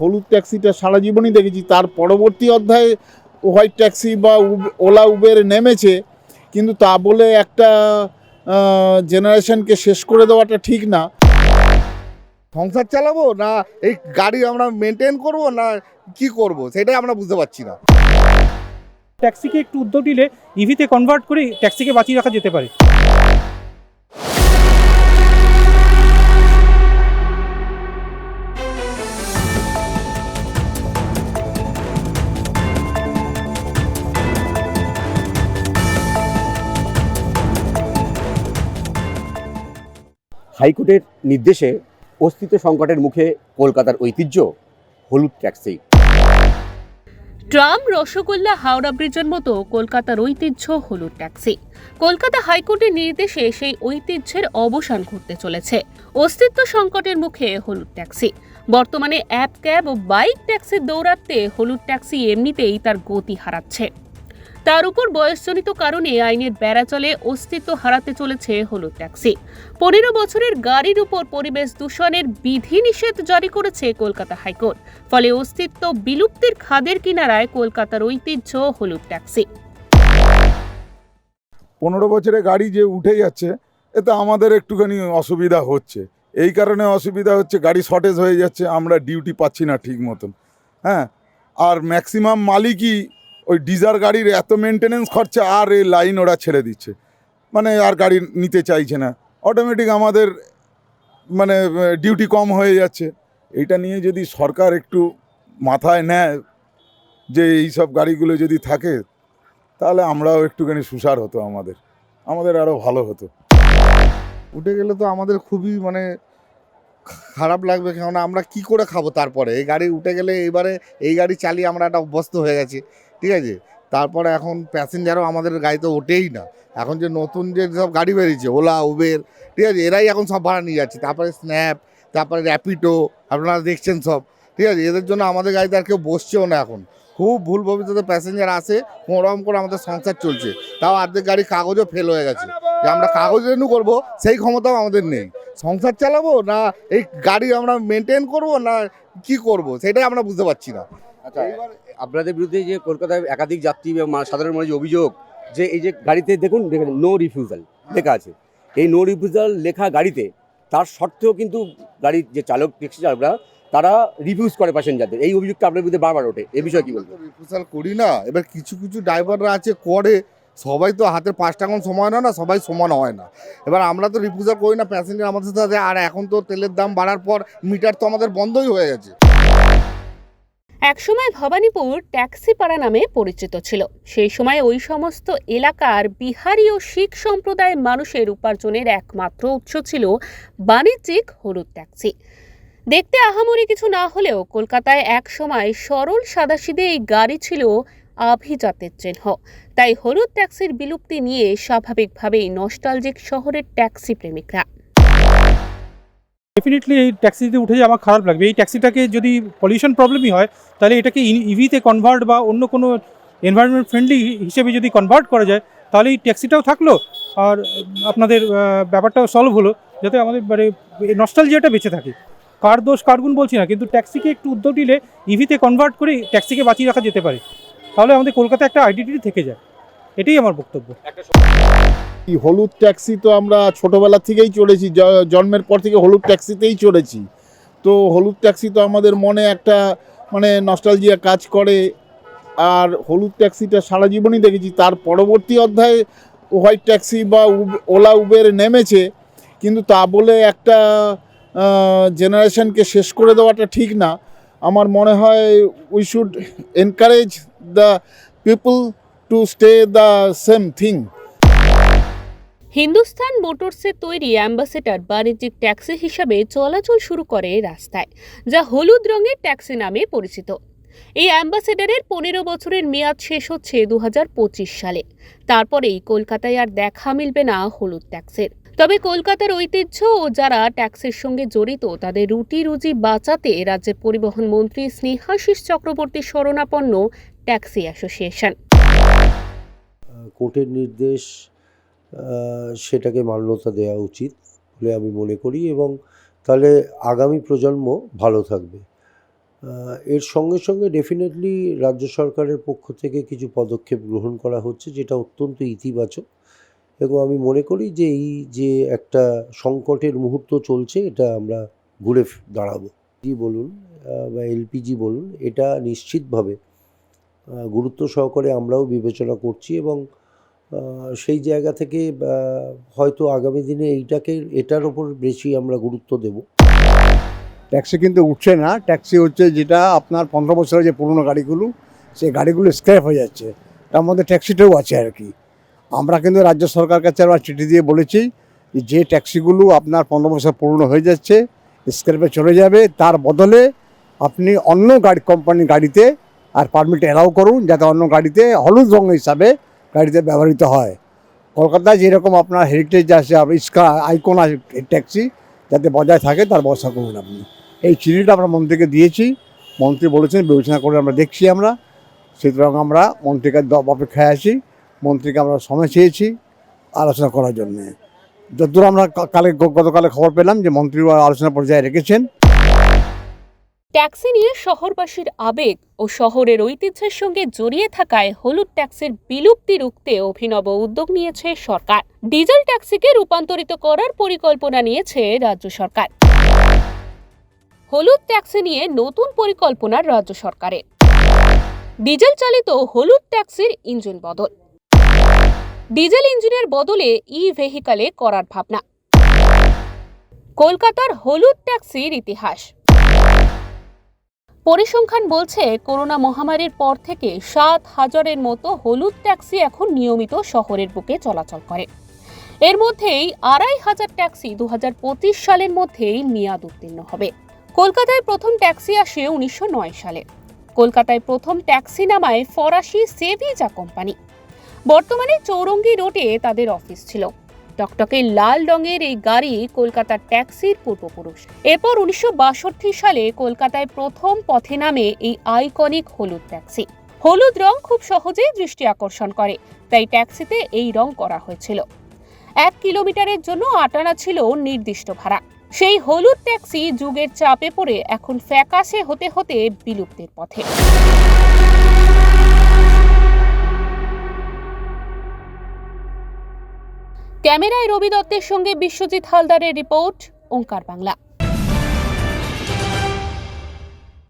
হলুদ ট্যাক্সিটা সারা জীবনই দেখেছি। তার পরবর্তী অধ্যায়ে হোয়াইট ট্যাক্সি বা উব- ওলা উবের নেমেছে কিন্তু তা বলে একটা জেনারেশনকে শেষ করে দেওয়াটা ঠিক না। সংসার চালাবো না এই গাড়ি আমরা মেনটেন করব না কি করব? সেটাই আমরা বুঝতে পারছি না। ট্যাক্সিকে একটু উদ্যোগ নিলে ইভিতে কনভার্ট করে ট্যাক্সিকে বাঁচিয়ে রাখা যেতে পারে। হাইকোর্টের নির্দেশে অস্তিত্ব সংকটের মুখে কলকাতার ঐতিহ্য হলুদ ট্যাক্সি ট্রাম, রসগোল্লা, হাওড়া ব্রিজের মতো কলকাতার ঐতিহ্য হলুদ ট্যাক্সি কলকাতা হাইকোর্টের নির্দেশে সেই ঐতিহ্যের অবসান ঘটতে চলেছে। অস্তিত্ব সংকটের মুখে হলুদ ট্যাক্সি বর্তমানে অ্যাপ, ক্যাব ও বাইক ট্যাক্সির দৌরাত্মে হলুদ ট্যাক্সি এমনিতেই তার গতি হারাচ্ছে। তার উপর বয়সজনিত কারণে আইনের বেড়াচলে অস্তিত্ব হারাতে চলেছে হলুদ ট্যাক্সি। পনেরো বছরের গাড়ির উপর পরিবেশ দূষণের বিধিনিষেধ জারি করেছে কলকাতা হাইকোর্ট, ফলে অস্তিত্ব বিলুপ্তির খাদের কিনারায় কলকাতার ঐতিহ্য হলুদ ট্যাক্সি। পনেরো বছরে গাড়ি যে উঠে যাচ্ছে, এতে আমাদের একটুখানি অসুবিধা হচ্ছে। এই কারণে অসুবিধা হচ্ছে, গাড়ি শর্টেজ হয়ে যাচ্ছে, আমরা ডিউটি পাচ্ছি না ঠিক মতন হ্যাঁ আর ম্যাক্সিমাম মালিকই ওই ডিজার গাড়ির এত মেনটেনেন্স খরচা আর এই লাইন ওরা ছেড়ে দিচ্ছে। মানে আর গাড়ি নিতে চাইছে না। অটোমেটিক আমাদের মানে ডিউটি কম হয়ে যাচ্ছে। এইটা নিয়ে যদি সরকার একটু মাথায় নেয় যে এই সব গাড়িগুলো যদি থাকে, তাহলে আমরাও একটুখানি সুসার হতো আমাদের। আমাদের আরও ভালো হতো। উঠে গেলে তো আমাদের খুবই মানে খারাপ লাগবে, কেননা আমরা কি করে খাব তারপরে? এই গাড়ি উঠে গেলে এবারে এই গাড়ি চালিয়ে আমরা একটা অভ্যস্ত হয়ে গেছি। ঠিক আছে? তারপরে এখন প্যাসেঞ্জারও আমাদের গাড়িতে ওঠেই না। এখন যে নতুন যে সব গাড়ি বেরিয়েছে, ওলা, উবের, ঠিক আছে? এরাই এখন সব ভাড়া নিয়ে যাচ্ছে। তারপরে স্ন্যাপ, তারপরে র্যাপিডো, আপনারা দেখছেন সব। ঠিক আছে? এদের জন্য আমাদের গাড়িতে আর কেউ বসছেও না এখন। খুব ভুল ভবিষ্যতে প্যাসেঞ্জার আসে, কোনোরকম করে আমাদের সংসার চলছে। তাও অর্ধেক গাড়ি কাগজও ফেল হয়ে গেছে। যে আমরা কাগজ রেনু করব, সেই ক্ষমতাও আমাদের নেই। সংসার চালাবো না, এই গাড়ি আমরা মেনটেন করব না কি করব? সেটাই আমরা বুঝতে পারছি না। আচ্ছা আপনাদের বিরুদ্ধে যে কলকাতায় একাধিক যাত্রী সাধারণ মানুষের অভিযোগ যে এই যে গাড়িতে দেখুন দেখেন নো রিফিউজাল লেখা আছে। এই নো রিফিউজাল লেখা গাড়িতে তার সত্ত্বেও কিন্তু গাড়ির যে চালক ট্যাক্সি চালকরা তারা রিফিউজ করে প্যাসেঞ্জারদের এই অভিযোগটা আপনার বিরুদ্ধে বারবার ওঠে। এই বিষয়ে কি বলবেন? রিফুসাল করি না। এবার কিছু কিছু ড্রাইভাররা আছে করে। সবাই তো হাতের পাঁচটা কোন সময় না না সবাই সমান হয় না। এবার আমরা তো রিফিউজাল করি না প্যাসেঞ্জার আমাদের সাথে আর এখন তো তেলের দাম বাড়ার পর মিটার তো আমাদের বন্ধই হয়ে গেছে। একসময় ভবানীপুর ট্যাক্সি পাড়া নামে পরিচিত ছিল। সেই সময় ওই সমস্ত এলাকার বিহারি ও শিখ সম্প্রদায়ের মানুষের উপার্জনের একমাত্র উৎস ছিল বাণিজ্যিক হলুদ ট্যাক্সি। দেখতে আহামরি কিছু না হলেও কলকাতায় এক সময় সরল সাদাসিধে এই গাড়ি ছিল আভিজাতের চিহ্ন। তাই হলুদ ট্যাক্সির বিলুপ্তি নিয়ে স্বাভাবিকভাবেই নস্টালজিক শহরের ট্যাক্সি প্রেমিকরা ডেফিনেটলি এই ট্যাক্সিতে উঠে আমার খারাপ লাগবে। এই ট্যাক্সিটাকে যদি পলিউশন প্রবলেমই হয়, তাহলে এটাকে ইভিতে কনভার্ট বা অন্য কোনো এনভায়রনমেন্ট ফ্রেন্ডলি হিসেবে যদি কনভার্ট করা যায়, তাহলে এই ট্যাক্সিটাও থাকল। আর আপনাদের ব্যাপারটাও সলভ হলো, যাতে আমাদের মানে নস্টালজিয়াটা বেঁচে থাকে। কার দোষ, কার গুণ বলছি না, কিন্তু ট্যাক্সিকে একটু উদ্যোগ নিলে ইভিতে কনভার্ট করে ট্যাক্সিকে বাঁচিয়ে রাখা যেতে পারে। তাহলে আমাদের কলকাতায় একটা আইডেন্টিটি থেকে যায়। এটাই আমার বক্তব্য। এই হলুদ ট্যাক্সি তো আমরা ছোটোবেলা থেকেই চলেছি জ- জন্মের পর থেকে হলুদ ট্যাক্সিতেই চলেছি তো হলুদ ট্যাক্সি তো আমাদের মনে একটা মানে নস্টালজিয়া কাজ করে। আর হলুদ ট্যাক্সিটা সারা জীবনই দেখেছি। তার পরবর্তী অধ্যায়ে হোয়াইট ট্যাক্সি বা ওলা উবের নেমেছে। কিন্তু তা বলে একটা জেনারেশনকে শেষ করে দেওয়াটা ঠিক না। আমার মনে হয় we should encourage the people to stay the same thing Hindustan মোটরসের তৈরি অ্যাম্বাসেডার বাণিজ্যিক ট্যাক্সি হিসাবে চলাচল শুরু করে রাস্তায়, যা হলুদ রঙের ট্যাক্সি নামে পরিচিত। এই অ্যাম্বাসেডারের পনেরো বছরের মেয়াদ শেষ হচ্ছে দু পঁচিশ সালে। তারপরেই কলকাতায় আর দেখা মিলবে না হলুদ ট্যাক্সের। তবে কলকাতার ঐতিহ্য ও যারা ট্যাক্সের সঙ্গে জড়িত, তাদের রুটি রুজি বাঁচাতে রাজ্যের পরিবহন মন্ত্রী স্নেহাশিস চক্রবর্তী শরণাপন্ন ট্যাক্সি অ্যাসোসিয়েশন। কোর্টের নির্দেশ সেটাকে মান্যতা দেওয়া উচিত বলে আমি মনে করি এবং তাহলে আগামী প্রজন্ম ভালো থাকবে। এর সঙ্গে সঙ্গে ডেফিনেটলি রাজ্য সরকারের পক্ষ থেকে কিছু পদক্ষেপ গ্রহণ করা হচ্ছে যেটা অত্যন্ত ইতিবাচক এবং আমি মনে করি যে এই যে একটা সংকটের মুহূর্ত চলছে এটা আমরা ঘুরে দাঁড়াবো। জি বলুন বা এলপিজি বলুন, এটা নিশ্চিতভাবে গুরুত্ব সহকারে আমরাও বিবেচনা করছি এবং সেই জায়গা থেকে হয়তো আগামী দিনে এইটাকে, এটার ওপর বেশি আমরা গুরুত্ব দেব। ট্যাক্সি কিন্তু উঠছে না। ট্যাক্সি হচ্ছে যেটা আপনার পনেরো বছরের যে পুরনো গাড়িগুলো, সেই গাড়িগুলো স্ক্র্যাপ হয়ে যাচ্ছে। তার মধ্যে ট্যাক্সিটাও আছে আর কি। আমরা কিন্তু রাজ্য সরকার কাছে আমরা চিঠি দিয়ে বলেছি যে ট্যাক্সিগুলো আপনার পনেরো বছর পুরনো হয়ে যাচ্ছে স্ক্র্যাপে চলে যাবে। তার বদলে আপনি অন্য গাড়ি কোম্পানির গাড়িতে আর পারমিট অ্যালাউ করুন, যাতে অন্য গাড়িতে হলুদ রঙ হিসাবে গাড়িতে ব্যবহৃত হয়। কলকাতায় যেরকম আপনার হেরিটেজ আছে ইস্কা আইকন আছে ট্যাক্সি যাতে বজায় থাকে, তার ব্যবস্থা করুন আপনি। এই চিঠিটা আমরা মন্ত্রীকে দিয়েছি। মন্ত্রী বলেছেন, বিবেচনা করে আমরা দেখছি আমরা। সুতরাং আমরা মন্ত্রীকে অপেক্ষায় আছি। মন্ত্রীকে আমরা সময় চেয়েছি আলোচনা করার জন্যে। যতদূর আমরা কালে গতকালে খবর পেলাম যে মন্ত্রী আলোচনা পর্যায়ে রেখেছেন। ট্যাক্সি নিয়ে শহরবাসীর আবেগ ও শহরের ঐতিহ্যের সঙ্গে জড়িয়ে থাকায় হলুদ ট্যাক্সির বিলুপ্তি রুখতে অভিনব উদ্যোগ নিয়েছে সরকার। ডিজেল ট্যাক্সিকে রূপান্তরিত করার পরিকল্পনা নিয়েছে রাজ্য সরকার। হলুদ ট্যাক্সি নিয়ে নতুন পরিকল্পনা রাজ্য সরকারের। ডিজেল চালিত হলুদ ট্যাক্সির ইঞ্জিন বদল। ডিজেল ইঞ্জিনের বদলে ই ভেহিকালে করার ভাবনা। কলকাতার হলুদ ট্যাক্সির ইতিহাস। পরিসংখ্যান বলছে, করোনা মহামারীর পর থেকে সাত হাজারের মতো হলুদ ট্যাক্সি এখন নিয়মিত শহরের বুকে চলাচল করে। এর মধ্যেই আড়াই হাজার ট্যাক্সি দু হাজার পঁচিশ সালের মধ্যেই মেয়াদ উত্তীর্ণ হবে। কলকাতায় প্রথম ট্যাক্সি আসে উনিশশো নয় সালে। কলকাতায় প্রথম ট্যাক্সি নামায় ফরাসি সেভিজা কোম্পানি। বর্তমানে চৌরঙ্গি রোডে তাদের অফিস ছিল। টকটকে লাল রঙের এই গাড়ি কলকাতার ট্যাক্সির পূর্বপুরুষ। এরপর উনিশশো বাষট্টি সালে কলকাতায় প্রথম পথে নামে এই আইকনিক হলুদ ট্যাক্সি। হলুদ রং খুব সহজেই দৃষ্টি আকর্ষণ করে, তাই ট্যাক্সিতে এই রং করা হয়েছিল। এক কিলোমিটারের জন্য আটানা ছিল নির্দিষ্ট ভাড়া। সেই হলুদ ট্যাক্সি যুগের চাপে পড়ে এখন ফ্যাকাশে হতে হতে বিলুপ্তির পথে। ক্যামেরায় রবি দত্তের সঙ্গে বিশ্বজিৎ হালদারের রিপোর্ট ওঙ্কার বাংলা।